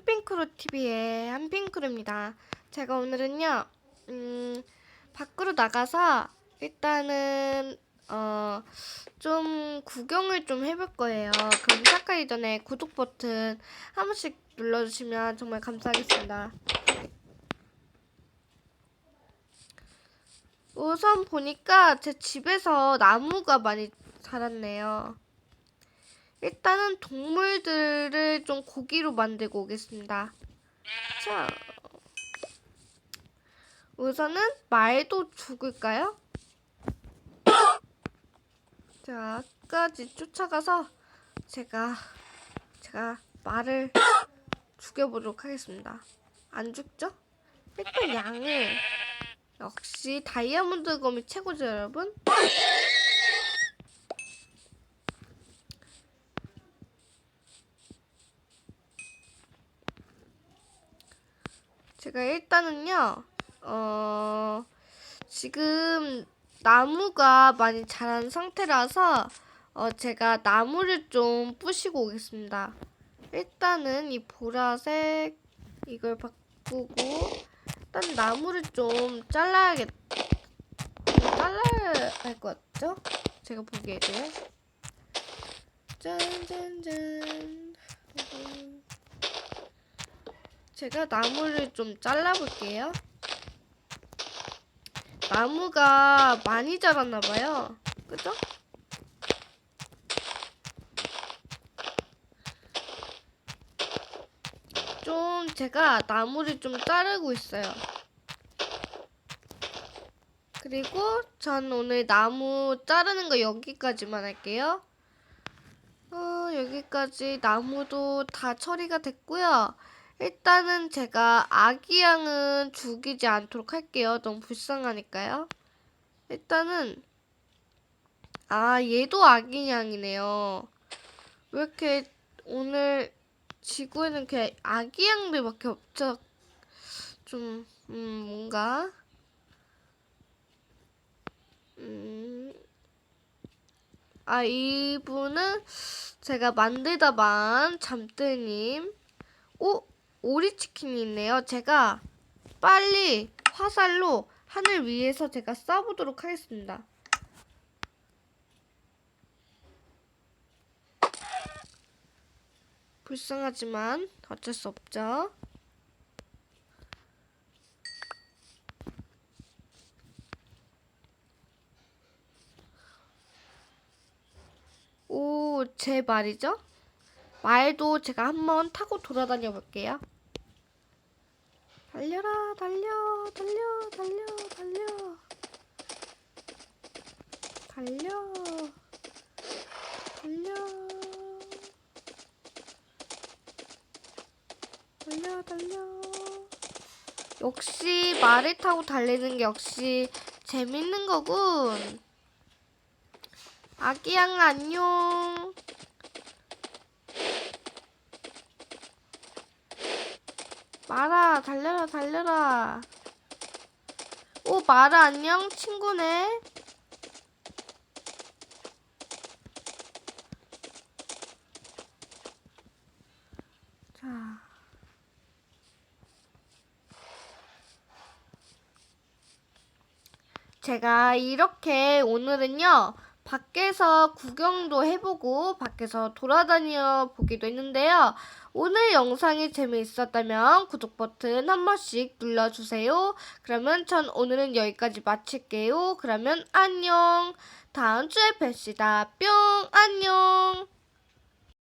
한핑크루 TV의 한핑크루입니다. 제가 오늘은요, 음, 밖으로 나가서 일단은 어, 좀 구경을 좀 해볼 거예요. 그럼 시작하기 전에 구독 버튼 한 번씩 눌러주시면 정말 감사하겠습니다. 우선 보니까 제 집에서 나무가 많이 자랐네요. 일단은 동물들을 좀 고기로 만들고 오겠습니다. 자, 우선은 말도 죽을까요? 자, 끝까지 쫓아가서 제가 제가 말을 죽여보도록 하겠습니다. 안 죽죠? 일단 양을 역시 다이아몬드 검이 최고죠, 여러분. 제가 일단은요, 어, 지금 나무가 많이 자란 상태라서, 어, 제가 나무를 좀 부시고 오겠습니다. 일단은 이 보라색, 이걸 바꾸고, 일단 나무를 좀 잘라야겠, 좀 잘라야 할 것 같죠? 제가 보기에도요. 짠짠짠. 제가 나무를 좀 잘라볼게요. 나무가 많이 자랐나봐요. 그죠? 좀 제가 나무를 좀 자르고 있어요. 그리고 전 오늘 나무 자르는 거 여기까지만 할게요. 어, 여기까지 나무도 다 처리가 됐고요. 일단은 제가 아기 양은 죽이지 않도록 할게요. 너무 불쌍하니까요. 일단은 아 얘도 아기 양이네요. 왜 이렇게 오늘 지구에는 그냥 아기 양들밖에 없죠? 좀 음, 뭔가 음. 아, 이분은 제가 만들다만 잠들님. 오, 오리치킨이 있네요. 제가 빨리 화살로 하늘 위에서 제가 쏴보도록 하겠습니다. 불쌍하지만 어쩔 수 없죠. 오, 제 말이죠? 말도 제가 한번 타고 돌아다녀 볼게요. 달려라, 달려, 달려, 달려, 달려. 달려. 달려. 달려, 달려. 역시 말을 타고 달리는 게 역시 재밌는 거군. 아기양 안녕. 마라 달려라 달려라. 오 마라 안녕 친구네. 자. 제가 이렇게 오늘은요. 밖에서 구경도 해보고 밖에서 돌아다녀 보기도 했는데요. 오늘 영상이 재미있었다면 구독 버튼 한 번씩 눌러주세요. 그러면 전 오늘은 여기까지 마칠게요. 그러면 안녕. 다음 주에 뵙시다. 뿅 안녕.